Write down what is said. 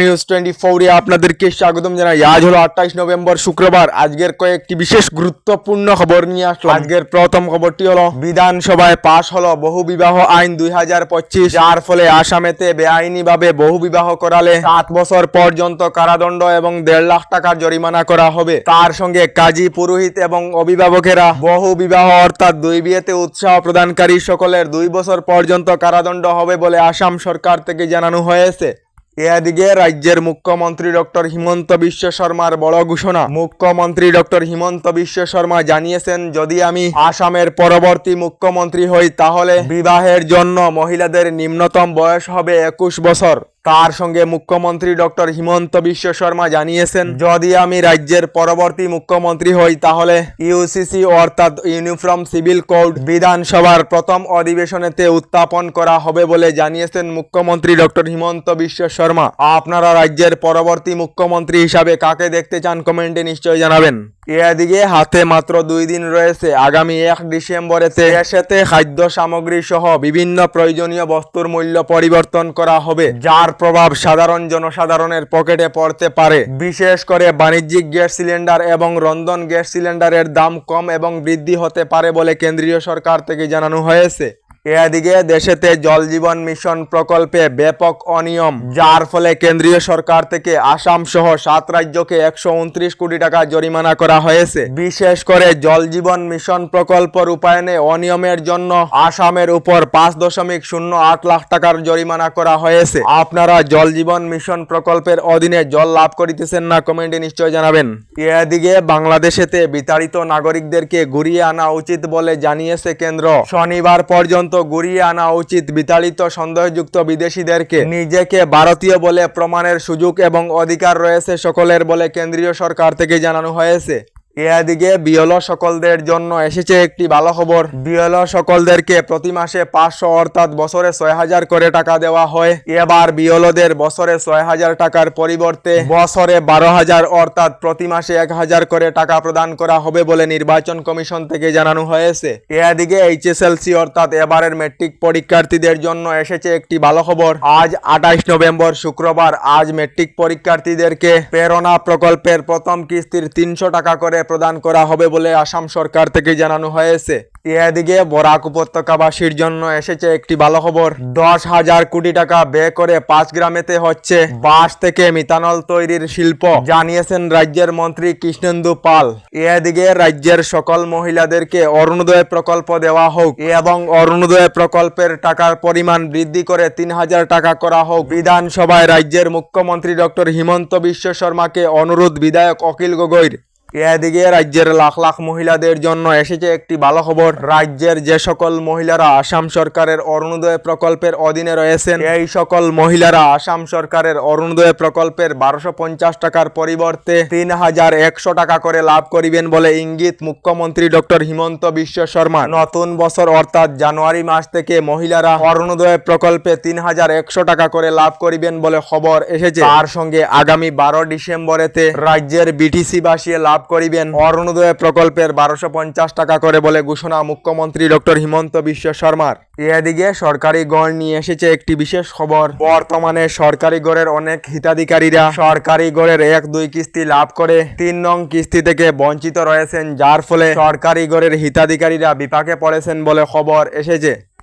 News twenty ফোরে আপনাদেরকে স্বাগতম জানাই। আজ হলো আঠাইশ নভেম্বর, শুক্রবার। আজকের কয়েকটি বিশেষ গুরুত্বপূর্ণ খবর নিয়ে আজকের প্রথম খবরটি হলো, বিধানসভায় পাশ আইন দুই হাজার পঁচিশ। ফলে আসামেতে বেআইনি ভাবে বহু বিবাহ করালে বছর পর্যন্ত কারাদণ্ড এবং দেড় লাখ টাকার জরিমানা করা হবে। তার সঙ্গে কাজী পুরোহিত এবং অভিভাবকেরা বহু বিবাহ, অর্থাৎ দুই বিয়েতে উৎসাহ প্রদানকারী সকলের দুই বছর পর্যন্ত কারাদণ্ড হবে বলে আসাম সরকার থেকে জানানো হয়েছে। এদিকে রাজ্যের মুখ্যমন্ত্রী ডক্টর হিমন্ত বিশ্ব শর্মার বড় ঘোষণা। মুখ্যমন্ত্রী ডক্টর হিমন্ত বিশ্ব শর্মা জানিয়েছেন, যদি আমি আসামের পরবর্তী মুখ্যমন্ত্রী হই, তাহলে বিবাহের জন্য মহিলাদের নিম্নতম বয়স হবে একুশ বছর। তার সঙ্গে মুখ্যমন্ত্রী ডক্টর হিমন্ত বিশ্ব শর্মা জানিয়েছেন? যদি আমি রাজ্যের পরবর্তী মুখ্যমন্ত্রী হই, তাহলে ইউসিসি অর্থাৎ ইউনিফর্ম সিভিল কোড বিধানসভার প্রথম অধিবেশনেতে উত্থাপন করা হবে বলে জানিয়েছেন মুখ্যমন্ত্রী ডক্টর হিমন্ত বিশ্ব শর্মা। আপনারা রাজ্যের পরবর্তী মুখ্যমন্ত্রী হিসাবে কাকে দেখতে চান কমেন্টে নিশ্চয়ই জানাবেন। এদিকে হাতে মাত্র দুই দিন রয়েছে। আগামী এক ডিসেম্বরেতে দেশেতে খাদ্য সামগ্রী সহ বিভিন্ন প্রয়োজনীয় বস্তুর মূল্য পরিবর্তন করা হবে, যার প্রভাব সাধারণ জনসাধারণের পকেটে পড়তে পারে। বিশেষ করে বাণিজ্যিক গ্যাস সিলিন্ডার এবং রন্ধন গ্যাস সিলিন্ডারের দাম কম এবং বৃদ্ধি হতে পারে বলে কেন্দ্রীয় সরকার থেকে জানানো হয়েছে। এদিকে দেশেতে জল জীবন মিশন প্রকল্পে ব্যাপক অনিয়ম, যার ফলে কেন্দ্রীয় সরকার থেকে আসাম সহ সাত রাজ্যকে একশো উনত্রিশ কোটি টাকা জরিমানা করা হয়েছে। বিশেষ করে জল জীবন মিশন প্রকল্প রূপায়ণে অনিয়মের জন্য আসামের উপর পাঁচ দশমিক শূন্য আট লাখ টাকার জরিমানা করা হয়েছে। আপনারা জল জীবন মিশন প্রকল্পের অধীনে জল লাভ করিতেছেন না, কমেন্টে নিশ্চয় জানাবেন। এদিকে বাংলাদেশেতে বিতাড়িত নাগরিকদেরকে ঘুরিয়ে আনা উচিত বলে জানিয়েছে কেন্দ্র। শনিবার পর্যন্ত ঘুরিয়ে আনা উচিত। বিতাড়িত সন্দেহযুক্ত বিদেশিদেরকে নিজেকে ভারতীয় বলে প্রমাণের সুযোগ এবং অধিকার রয়েছে সকলের বলে কেন্দ্রীয় সরকার থেকে জানানো হয়েছে। এদিকে বিয়ল সকলদের জন্য এসেছে একটি ভালো খবর। বিয়ল সকলদেরকে প্রতি মাসে পাঁচশো অর্থাৎ বছরে ছয় হাজার করে টাকা দেওয়া হয়। এবার বিয়লদের বছরে ছয় হাজার টাকার পরিবর্তে বছরে বারো হাজার অর্থাৎ প্রতি মাসে এক হাজার করে টাকা প্রদান করা হবে বলে নির্বাচন কমিশন থেকে জানানো হয়েছে। এদিকে এইচএসএলসি অর্থাৎ এবারের মেট্রিক পরীক্ষার্থীদের জন্য এসেছে একটি ভালো খবর। আজ আঠাইশ নভেম্বর শুক্রবার আজ মেট্রিক পরীক্ষার্থীদেরকে প্রেরণা প্রকল্পের প্রথম কিস্তির তিনশো টাকা করে প্রদান করা হবে বলে আসাম সরকার থেকে জানানো হয়েছে। এদিকে বরাক উপত্যকাবাসীর জন্য এসেছে একটি ভালো খবর। দশ হাজার কোটি টাকা ব্যয় করে পাঁচ গ্রামেতে হচ্ছে বাঁশ থেকে মিথানল তৈরির শিল্প, জানিয়েছেন রাজ্যের মন্ত্রী কৃষ্ণেন্দু পাল। এদিকে রাজ্যের সকল মহিলাদেরকে অরুণোদয় প্রকল্প দেওয়া হোক এবং অরুণোদয় প্রকল্পের টাকার পরিমাণ বৃদ্ধি করে তিন হাজার টাকা করা হোক। বিধানসভায় রাজ্যের মুখ্যমন্ত্রী ডক্টর হিমন্ত বিশ্ব শর্মাকে অনুরোধ, বিধায়ক অখিল গগৈর। এদিকে রাজ্যের লাখ লাখ মহিলাদের জন্য এসেছে একটি ভালো খবর। রাজ্যের যে সকল মহিলারা আসাম সরকারের অরুণোদয় প্রকল্পের অধীনে রয়েছেন, এই সকল মহিলারা আসাম সরকারের অরুণোদয় প্রকল্পের বারোশো পঞ্চাশ টাকার পরিবর্তে তিন হাজার একশো টাকা করে লাভ করিবেন বলে ইঙ্গিত মুখ্যমন্ত্রী ডক্টর হিমন্ত বিশ্ব শর্মা নতুন বছর অর্থাৎ জানুয়ারি মাস থেকে মহিলারা অরুণোদয় প্রকল্পে তিন হাজার একশো টাকা করে লাভ করিবেন বলে খবর এসেছে। তার সঙ্গে আগামী বারো ডিসেম্বরেতে রাজ্যের বিটিসি বাসিয়ে লাভ করিবেন। অরুণোদয় প্রকল্পের বারোশো পঞ্চাশ টাকা করে বলে ঘোষণা মুখ্যমন্ত্রী ডক্টর হিমন্ত বিশ্ব শর্মার। এদিকে সরকারি গড় নিয়ে এসেছে একটি বিশেষ খবর। বর্তমানে সরকারি গড়ের অনেক হিতাধিকারীরা সরকারি গড়ের এক দুই কিস্তি লাভ করে, তিন নং কিস্তি থেকে বঞ্চিত রয়েছেন। যার ফলে সরকারি গড়ের হিতাধিকারীরা বিপাকে পড়েছেন বলে খবর এসেছে।